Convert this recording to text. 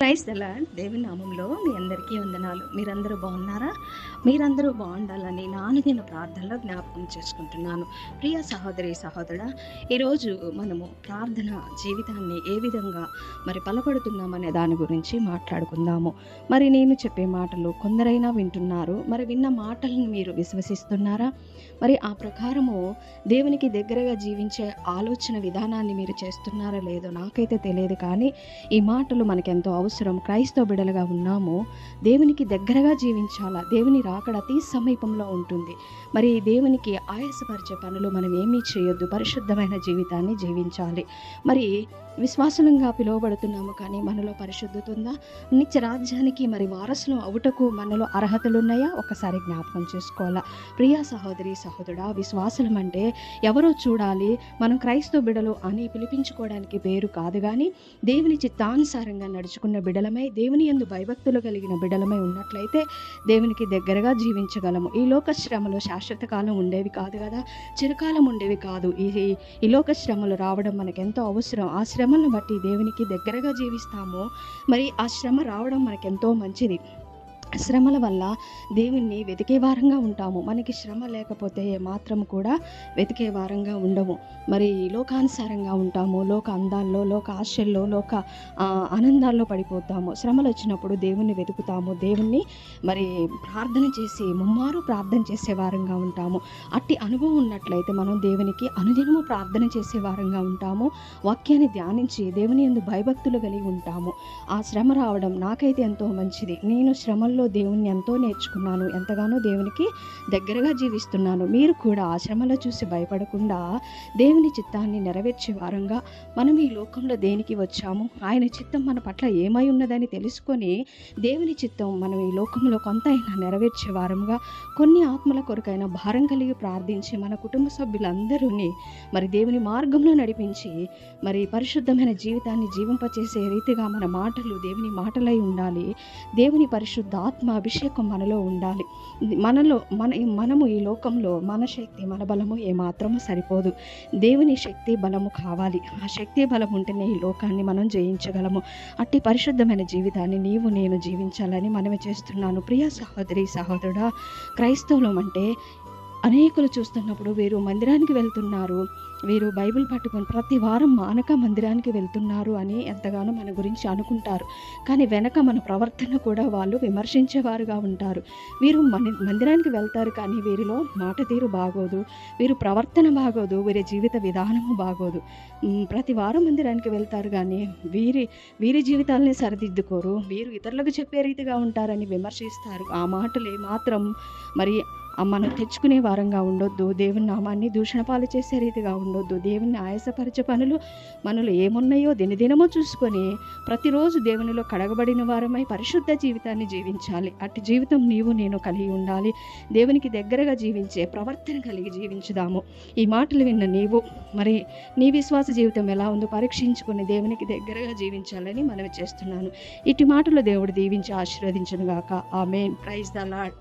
Price దలా దేవుని నామంలో మీ అందరికీ వందనాలు. మీరందరూ బాగున్నారా? మీరందరూ బాగుండాలని నానుదిన ప్రార్థనలో జ్ఞాపకం చేసుకుంటున్నాను. ప్రియ సహోదరి సహోదరుడా ఈరోజు మనము ప్రార్థన జీవితాన్ని ఏ విధంగా మరి బలపడుతున్నామనే దాని గురించి మాట్లాడుకుందాము. మరి నేను చెప్పే మాటలు కొందరైనా వింటున్నారు. మరి విన్న మాటలను మీరు విశ్వసిస్తున్నారా? మరి ఆ ప్రకారము దేవునికి దగ్గరగా జీవించే ఆలోచన విధానాన్ని మీరు చేస్తున్నారా లేదో నాకైతే తెలియదు కానీ ఈ మాటలు మనకెంతో అవసరం క్రైస్తవ బిడలుగా ఉన్నాము దేవునికి దగ్గరగా జీవించాలా? దేవుని రాకడ అతి సమీపంలో ఉంటుంది. మరి దేవునికి ఆయాసపరిచే పనులు మనం ఏమీ చేయొద్దు. పరిశుద్ధమైన జీవితాన్ని జీవించాలి. మరి విశ్వాసంగా పిలువబడుతున్నాము కానీ మనలో పరిశుద్ధత ఉందా నిత్య రాజ్యానికి మరి వారసులు అవుటకు మనలో అర్హతలు ఉన్నాయా ఒకసారి జ్ఞాపకం చేసుకోవాలా? ప్రియా సహోదరి సహోదరుడా విశ్వాసులం అంటే ఎవరో చూడాలి. మనం క్రైస్తవ బిడలు అని పిలిపించుకోవడానికి పేరు కాదు కానీ దేవుని చిత్తానుసారంగా నడుచుకున్న బిడలమై దేవుని ఎందు భయభక్తులు కలిగిన బిడలమై ఉన్నట్లయితే దేవునికి దగ్గరగా జీవించగలము. ఈ లోక శ్రమలు శాశ్వత కాలం ఉండేవి కాదు కదా? చిరకాలం ఉండేవి కాదు. ఈ ఈ లోక శ్రమలు రావడం మనకెంతో అవసరం. ఆ శ్రమలను బట్టి దేవునికి దగ్గరగా జీవిస్తాము. మరి ఆ శ్రమ రావడం మనకెంతో మంచిది. శ్రమల వల్ల దేవుణ్ణి వెతికే వారంగా ఉంటాము. మనకి శ్రమ లేకపోతే మాత్రం కూడా వెతికే వారంగా ఉండము. మరి లోకానుసారంగా ఉంటాము. లోక అందాల్లో లోక ఆశల్లో లోక ఆనందాల్లో పడిపోతాము. శ్రమలు వచ్చినప్పుడు దేవుణ్ణి వెతుకుతాము. దేవుణ్ణి మరి ప్రార్థన చేసి ముమ్మారు ప్రార్థన చేసే వారంగా ఉంటాము. అట్టి అనుభవం ఉన్నట్లయితే మనం దేవునికి అనుదినము ప్రార్థన చేసే వారంగా ఉంటాము. వాక్యాన్ని ధ్యానించి దేవుని ఎందు భయభక్తులు కలిగి ఉంటాము. ఆ శ్రమ రావడం నాకైతే ఎంతో మంచిది. నేను శ్రమల్లో దేవుణ్ణి ఎంతో నేర్చుకున్నాను ఎంతగానో దేవునికి దగ్గరగా జీవిస్తున్నాను. మీరు కూడా ఆ శ్రమలో చూసి భయపడకుండా దేవుని చిత్తాన్ని నెరవేర్చే వారంగా మనం ఈ లోకంలో దేనికి వచ్చాము? ఆయన చిత్తం మన పట్ల ఏమై ఉన్నదని తెలుసుకొని దేవుని చిత్తం మనం ఈ లోకంలో కొంత అయినా నెరవేర్చే వారంగా కొన్ని ఆత్మల కొరకైన భారం కలిగి ప్రార్థించి మన కుటుంబ సభ్యులందరూ మరి దేవుని మార్గంలో నడిపించి మరి పరిశుద్ధమైన జీవితాన్ని జీవింపచేసే రీతిగా మన మాటలు దేవుని మాటలై ఉండాలి. దేవుని పరిశుద్ధ ఆత్మాభిషేకం మనలో ఉండాలి. మనలో మన మనము ఈ లోకంలో మన శక్తి మన బలము ఏమాత్రము సరిపోదు. దేవుని శక్తి బలము కావాలి. ఆ శక్తి బలం ఉంటేనే ఈ లోకాన్ని మనం జయించగలము. అట్టి పరిశుద్ధమైన జీవితాన్ని నీవు నేను జీవించాలని మనమే చేస్తున్నాను. ప్రియ సహోదరి సహోదరుడా క్రైస్తవులం అంటే అనేకులు చూస్తున్నప్పుడు వీరు మందిరానికి వెళ్తున్నారు. వీరు బైబిల్ పట్టుకొని ప్రతి వారం మానక మందిరానికి వెళ్తున్నారు అని ఎంతగానో మన గురించి అనుకుంటారు. కానీ వెనక మన ప్రవర్తన కూడా వాళ్ళు విమర్శించేవారుగా ఉంటారు. వీరు మన మందిరానికి వెళ్తారు కానీ వీరిలో మాట తీరు బాగోదు. వీరు ప్రవర్తన బాగోదు. వీరి జీవిత విధానము బాగోదు. ప్రతి వారం మందిరానికి వెళ్తారు కానీ వీరి వీరి జీవితాలని సరిదిద్దుకోరు. వీరు ఇతరులకు చెప్పే రీతిగా ఉంటారని విమర్శిస్తారు. ఆ మాటలు ఏమాత్రం మరి మనం తెచ్చుకునే వారంగా ఉండొద్దు. దేవుని నామాన్ని దూషణపాలు చేసే రీతిగా ఉండొద్దు. దేవుని ఆయాసపరిచే పనులు మనలో ఏమున్నాయో దినదినమో చూసుకొని ప్రతిరోజు దేవునిలో కడగబడిన వారమై పరిశుద్ధ జీవితాన్ని జీవించాలి. అట్టి జీవితం నీవు నేను కలిగి ఉండాలి. దేవునికి దగ్గరగా జీవించే ప్రవర్తన కలిగి జీవించుదాము. ఈ మాటలు విన్న నీవు మరి నీ విశ్వాస జీవితం ఎలా ఉందో పరీక్షించుకొని దేవునికి దగ్గరగా జీవించాలని మనవి చేస్తున్నాను. ఇటు మాటలు దేవుడు దీవించి ఆశీర్వదించను గాక. ఆమెన్. Praise the lord